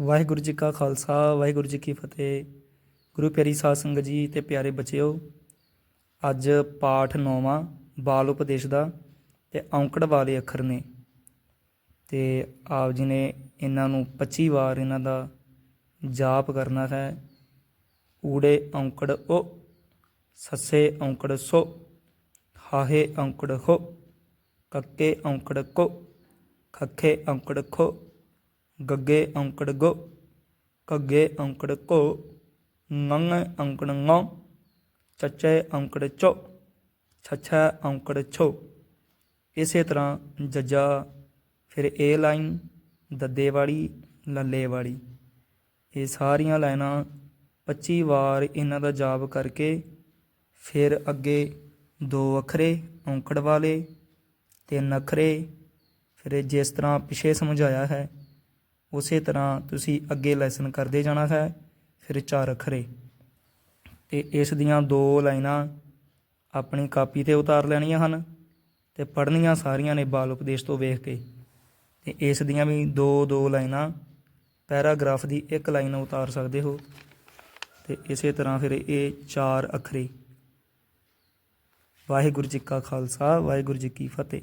ਵਾਹਿਗੁਰੂ ਜੀ ਕਾ ਖਾਲਸਾ, ਵਾਹਿਗੁਰੂ ਜੀ ਕੀ ਫਤਿਹ। ਗੁਰੂ ਪਿਆਰੀ ਸਾਧ ਸੰਗਤ ਜੀ ਤੇ ਪਿਆਰੇ ਬੱਚਿਓ, ਅੱਜ ਪਾਠ ਨੌਵਾਂ ਬਾਲ ਉਪਦੇਸ਼ ਦਾ ਤੇ ਔਂਕੜ ਵਾਲੇ ਅੱਖਰ ਨੇ। ਤੇ ਆਪ ਜੀ ਨੇ ਇਹਨਾਂ ਨੂੰ 25 ਵਾਰ ਇਹਨਾਂ ਦਾ ਜਾਪ ਕਰਨਾ ਹੈ। ਊੜੇ ਔਂਕੜ ਓ, ਸੱਸੇ ਔਂਕੜ ਸੋ, ਹਾਹੇ ਔਂਕੜ ਹੋ, ਕੱਕੇ ਔਂਕੜ ਕੋ, ਖੱਖੇ ਔਂਕੜ ਖੋ ਗੱਗੇ ਔਂਕੜ ਗੋ, ਘੱਗੇ ਔਂਕੜ ਕੋ ਨੰਗੇ ਔਂਕੜ ngੋ ਚੱਚੇ ਔਂਕੜ ਚੋ, ਛੱਛਾ ਔਂਕੜ ਛੋ। ਇਸੇ ਤਰ੍ਹਾਂ ਜੱਜਾ, ਫਿਰ ਏ ਲਾਈਨ, ਦੱਦੇ ਵਾਲੀ, ਲੱਲੇ ਵਾਲੀ। ਇਹ ਸਾਰੀਆਂ ਲਾਈਨਾਂ 25 ਵਾਰ ਇਹਨਾਂ ਦਾ ਜਾਪ ਕਰਕੇ ਫਿਰ ਅੱਗੇ ਦੋ ਅੱਖਰੇ ਔਂਕੜ ਵਾਲੇ, ਤਿੰਨ ਅੱਖਰੇ, ਫਿਰ ਜਿਸ ਤਰ੍ਹਾਂ ਪਿਛੇ ਸਮਝਾਇਆ ਹੈ ਉਸੇ ਤਰ੍ਹਾਂ ਤੁਸੀਂ ਅੱਗੇ ਲੈਸਨ ਕਰਦੇ ਜਾਣਾ ਹੈ, ਫਿਰ ਚਾਰ ਅੱਖਰੇ। ਤੇ ਇਸ ਦੀਆਂ ਦੋ ਲਾਈਨਾਂ ਆਪਣੀ ਕਾਪੀ ਤੇ ਉਤਾਰ ਲੈਣੀਆਂ ਹਨ ਤੇ ਪੜ੍ਹਨੀਆਂ ਸਾਰੀਆਂ ਨੇ ਬਾਲ ਉਪਦੇਸ਼ ਤੋਂ ਵੇਖ ਕੇ। ਤੇ ਇਸ ਦੀਆਂ ਵੀ ਦੋ ਦੋ ਲਾਈਨਾਂ, ਪੈਰਾਗ੍ਰਾਫ ਦੀ ਇੱਕ ਲਾਈਨ ਉਤਾਰ ਸਕਦੇ ਹੋ। ਤੇ ਇਸੇ ਤਰ੍ਹਾਂ ਫਿਰ ਇਹ ਚਾਰ ਅੱਖਰੇ। ਵਾਹਿਗੁਰੂ ਜੀ ਕਾ ਖਾਲਸਾ, ਵਾਹਿਗੁਰੂ ਜੀ ਕੀ ਫਤਿਹ।